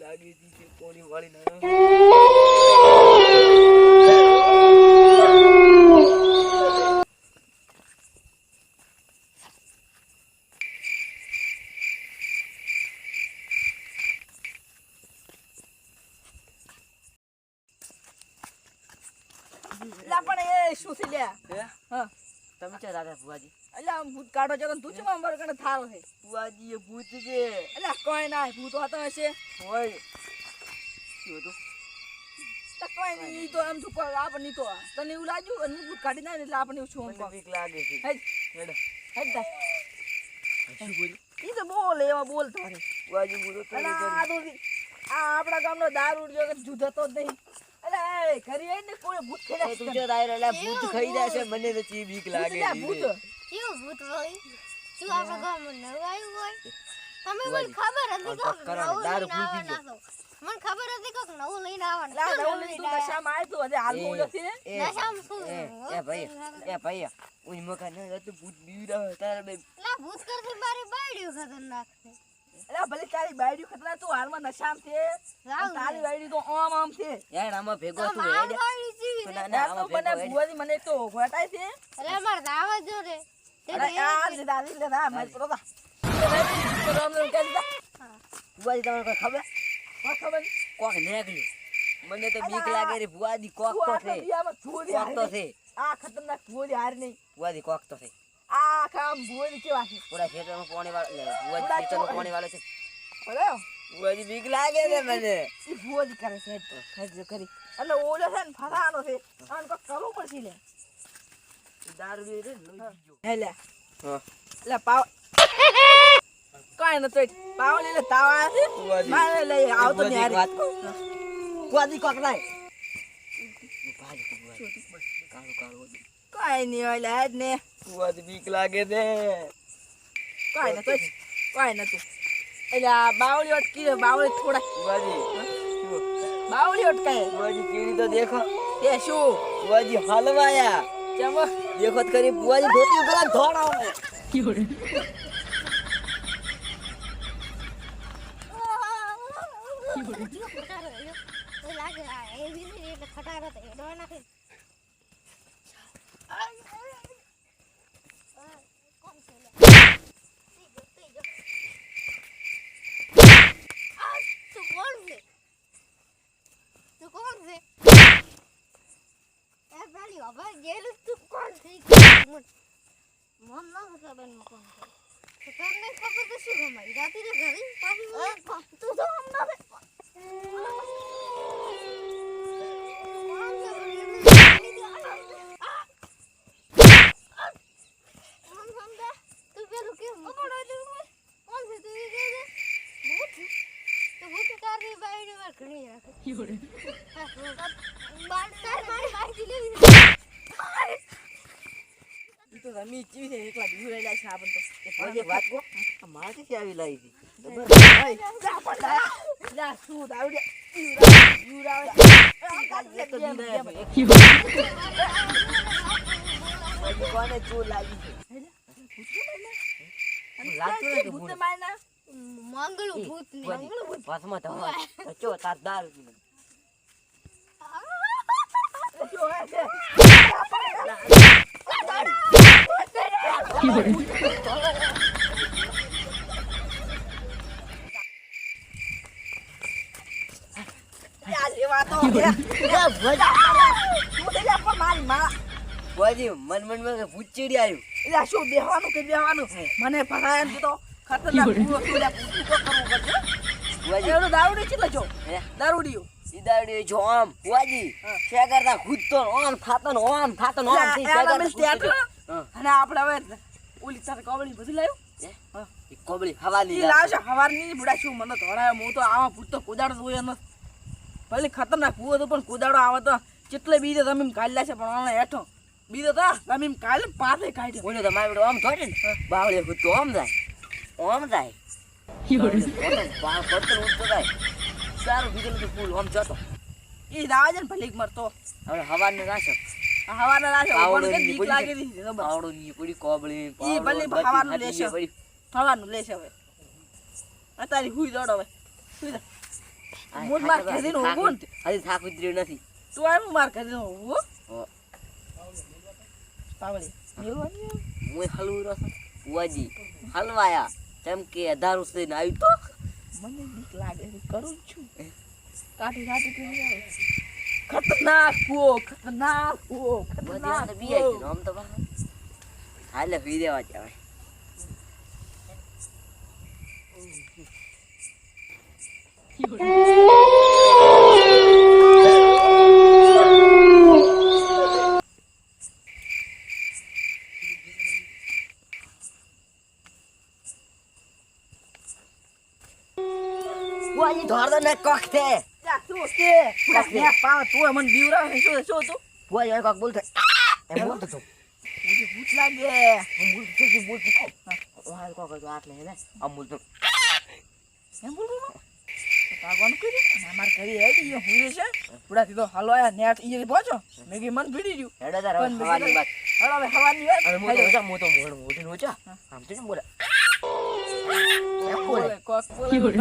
લાગે છે કોની વાળી ના લા પણ એ શું છે લે હા? તમે ચા દાદા ભુવાજી? એટલે ભૂત કાઢો છો તું ચમ આમ બરકને થારો છે? ભુવાજી એ ભૂત છે. એટલે કોઈ ના ભૂત હતો હશે. હોય. શું હતું? તો કોઈ નહીં ઈ તો આમ શું આપ તો તને એવું લાગ્યું અને ભૂત કાઢી ના એટલે આપણે એવું છું મને બીક લાગે છે. હેડ. હેડો. હેડ તા શું બોલ્યું? ઈ તો બોલ એવા બોલ તારે. ભુવાજી બોલો તો આ આપણા ગામનો દારૂ જો કે જુદો જ નહીં. એટલે ઘરે આવીને કોઈ ભૂત ખેડા તું જો રાય રેલા ભૂત ખાઈ જાય મને તો ચી બીક લાગે છે. ભૂત. કેવું ભૂત હોય? શું આપણા ગામમાં નવું આવ્યું હોય? તમે મને ખબર હતી ને, નવું દારૂ લઈને. આવવાના મને ખબર હતી કોક નવું લઈને આવવાના. લા નવું નવું લઈને તું નશામાં આવ્યો? તું? હજી હાલમાં ઉલ્યો છે નશામાં શું એ ભાઈ એ ભાઈ ઉઈ મકા ન તો ભૂત બીવડા તારા બે લા, ભૂત કરતી મારી બાયડીઓ ખતરનાક છે. એટલે ભલે તારી બાયડી ખતરા તું હાલમાં નશામાં છે. તારી બાયડી તો આમ આમ છે. યાર આમાં ભેગો તું મારી હેડ બાયડી જેવી તો છે. ના ના ના આમાં મને ભેગો તો ઘટાય છે. અરે તમને કોઈ ખબર? ખબર કોક મને બીક લાગે રે ભુવાજી કોક તો છે. કોક તો છે. આ ખતરનાક ભુવાજી હારી નહીં. ભુવાજી કોક તો છે. આ આમ ભુવાજી કેવા છે પૂરા ખેતરમાં પાણી વાળો લે, પૂરા ખેતરમાં. પાણી વાળો છે બરાબર ભુવાજી બીક લાગે છે મને ઈ ભુવાજી કરે છે તો, જો કરી એટલે ઓલો છે ને ફસાવાનો છે આને કોક કરવું પડશે લે દારૂ ને, લોહી પીજો. હે લે હા. લે પાવ કાંઈ નતો પાવ લઈને તાવ છે મારે લઈ આવતો ભુવાજી નહીં એક વાત હારી. કહું? ભુવાજી કોક લાય. ભુવાજી, ભુવાજી. કાળું કાળું હતું. કાંઈ નહીં હોય લે હેડ ને ભુવાજી બીક લાગે છે. કાંઈ નતો ન તું એટલે આ બાવળી અટકી છે, બાવળી થોડા ભુવાજી શું? બાવળી અટકાય. ભુવાજી કીડી તો દેખો? એ શું? ભુવાજી હલવાયા. કેમ દેખો તો ખરી ભુવાજી ધોતી ખટારો રહ્યો. તો લાગે એવી ખટારો તો નાખે. આ, કોણ છે લે? થઈ ગયો, થઈ ગયો. આ, તું કોણ છે? તું કોણ છે? એ પેલી અભા ગયેલું તું કોણ છે? મન મન ન ખબર એનું કોણ છે. તો તને ખબર તો શું ખબર રાતી તો ઘરે પાછી તું તો હમણાં ઈ તો રમી ચીવી છે એકલા દૂર રહેલા છે આપણ તો એ ભુવાજી વાત કહું? મારે ક્યાંથી આવી લાવી હતી? મન ભૂત ચીડી આવ્યું. એટલે શું બેહવાનું કે બેહવાનું મને એમ તો ખતરનાક દારૂડી કેટલો છો? દારૂડિયું ઈ દારૂ જો આમ, વાજી શેર કરતા ખુદતો ઓમ થાતો ને ઓમ થાતો ને થઈ. હા. અને આપણે હવે ઓલી તારે કબડી બધું લાવ્યું કોબળી હવાની. લાવશે હવારની બુડા શું? મને ધોરાયો હું તો આવા ભૂત તો કુદાડો જોયો ન ભલે ખતરનાક ભૂત તો પણ કુદાડો આવે તો. કેટલે બીજે તમે કાઢ્યા છે પણ આને હેઠો. બીજો તો તમે કાલે પાસે કાઢ્યો. બોલ્યો તો મારી આમ થોડે ને. બાવળે ખુદતો આમ જાય. આમ જાય. બાવળે પોતે બા- પડતો ઉઠતો જાય. સારું બીજું બધું ફૂલ આમ જતો. ઈ દાવા છે ને ભલીક મરતો હવે હવાને આ હવાના રાશે પણ કે બીક લાગે લાગી હતી જબર. ની પડી કોબળી ઈ ભલી બધી લેશે. થવાનું લેશે હવે. અત્યારે હુઈ દોડ હવે. હુઈ. મૂળ માર થાક ને. હજી થાક ઉતર્યો નથી. તું આય માર કરી. મેલવાની હું હલવું છું. હલવાયા. જેમ કે અધારું સુધી આવ્યું તો મને બીક લાગે છે કરું છું કાઢી કાઢી આવે ખતરનાક કૂવો ખતરનાક કૂવો ખતરનાક બી આવી કૂવો. આમ તો. હાલે પી દેવા જ Thank બુઆજી ધોર દો ને કોક છે છે? પેલા ન્યા પાવ તું મને બીવરા. શું? શું તું? બુઆજી હવે કોક બોલતો એમ બોલતો તું ભૂત લાગે આમ બોલતો કે તું બોલતો તું. વાહ, કોક તો આટલે હે આમ બોલતો એમ બોલતું તું? તો ભાગવાનું? અને અમારે હેડી હુઈ છે. બુડાથી તો હાલો આયા, નેટ ઈ પહોંચો. મેં કીધું મન ભીડી ગયું. હેડો તાર હવે વાત હાલો હવે હવાની વાત. અને હું તો ઓછા હું તો મોઢું મોઢું ઓછા આમ તો કેમ બોલે એમ બોલે, કોક બોલે.